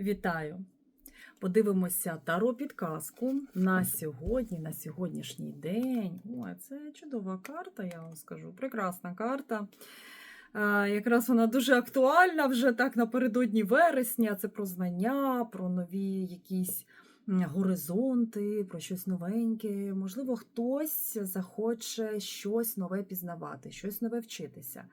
Вітаю! Подивимося таро підказку на сьогодні, на сьогоднішній день. Ой, це чудова карта, я вам скажу. Прекрасна карта. Е, Якраз вона дуже актуальна вже так напередодні вересня. Це про знання, про нові якісь горизонти, про щось новеньке. Можливо, хтось захоче щось нове пізнавати, щось нове вчитися.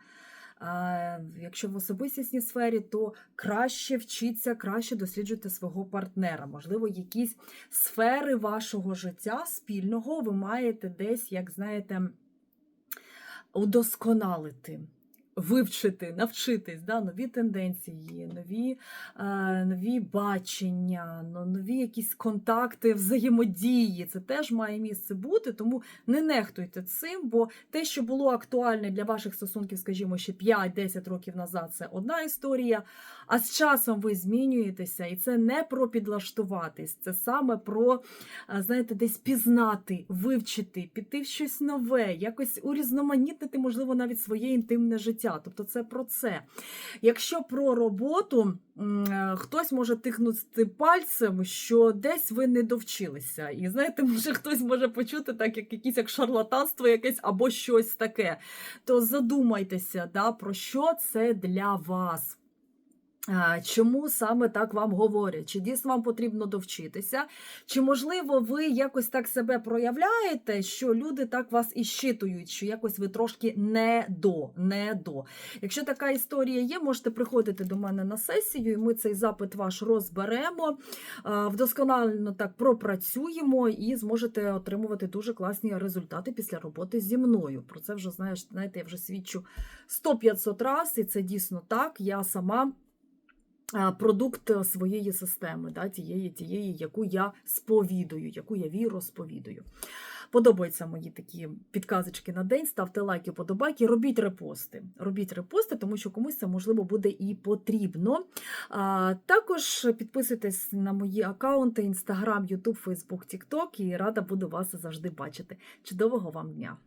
Якщо в особистісній сфері, то краще вчіться, краще досліджуйте свого партнера. Можливо, якісь сфери вашого життя спільного ви маєте десь, як знаєте, удосконалити. Вивчити, навчитись, да, нові тенденції, нові, е, нові бачення, нові якісь контакти, взаємодії. Це теж має місце бути, тому не нехтуйте цим, бо те, що було актуальне для ваших стосунків, скажімо, ще 5-10 років назад, це одна історія. А з часом ви змінюєтеся, і це не про підлаштуватись, це саме про, знаєте, десь пізнати, вивчити, піти в щось нове, якось урізноманітнити, можливо, навіть своє інтимне життя. Тобто це про це. Якщо про роботу, е, хтось може тихнути пальцем, що десь ви не довчилися. І знаєте, може хтось може почути так, як якісь як шарлатанство якесь або щось таке. То задумайтеся, да, про що це для вас. Чому саме так вам говорять? Чи дійсно вам потрібно довчитися? Чи, можливо, ви якось так себе проявляєте, що люди так вас і щитують, що якось ви трошки не до, не до. Якщо така історія є, можете приходити до мене на сесію, і ми цей запит ваш розберемо, вдосконально так пропрацюємо і зможете отримувати дуже класні результати після роботи зі мною. Про це вже знаєш, знаєте, я вже свідчу 100-500 разів, і це дійсно так. Я сама продукт е, своєї системи, да, тієї, тієї, яку я сповідую, яку я віру сповідую. Подобаються мої такі підказочки на день. Ставте лайки, подобайки, робіть репости. Робіть репости, тому що комусь це можливо буде і потрібно. А, також підписуйтесь на мої аккаунти: Instagram, YouTube, Facebook, TikTok і рада буду вас завжди бачити. Чудового вам дня!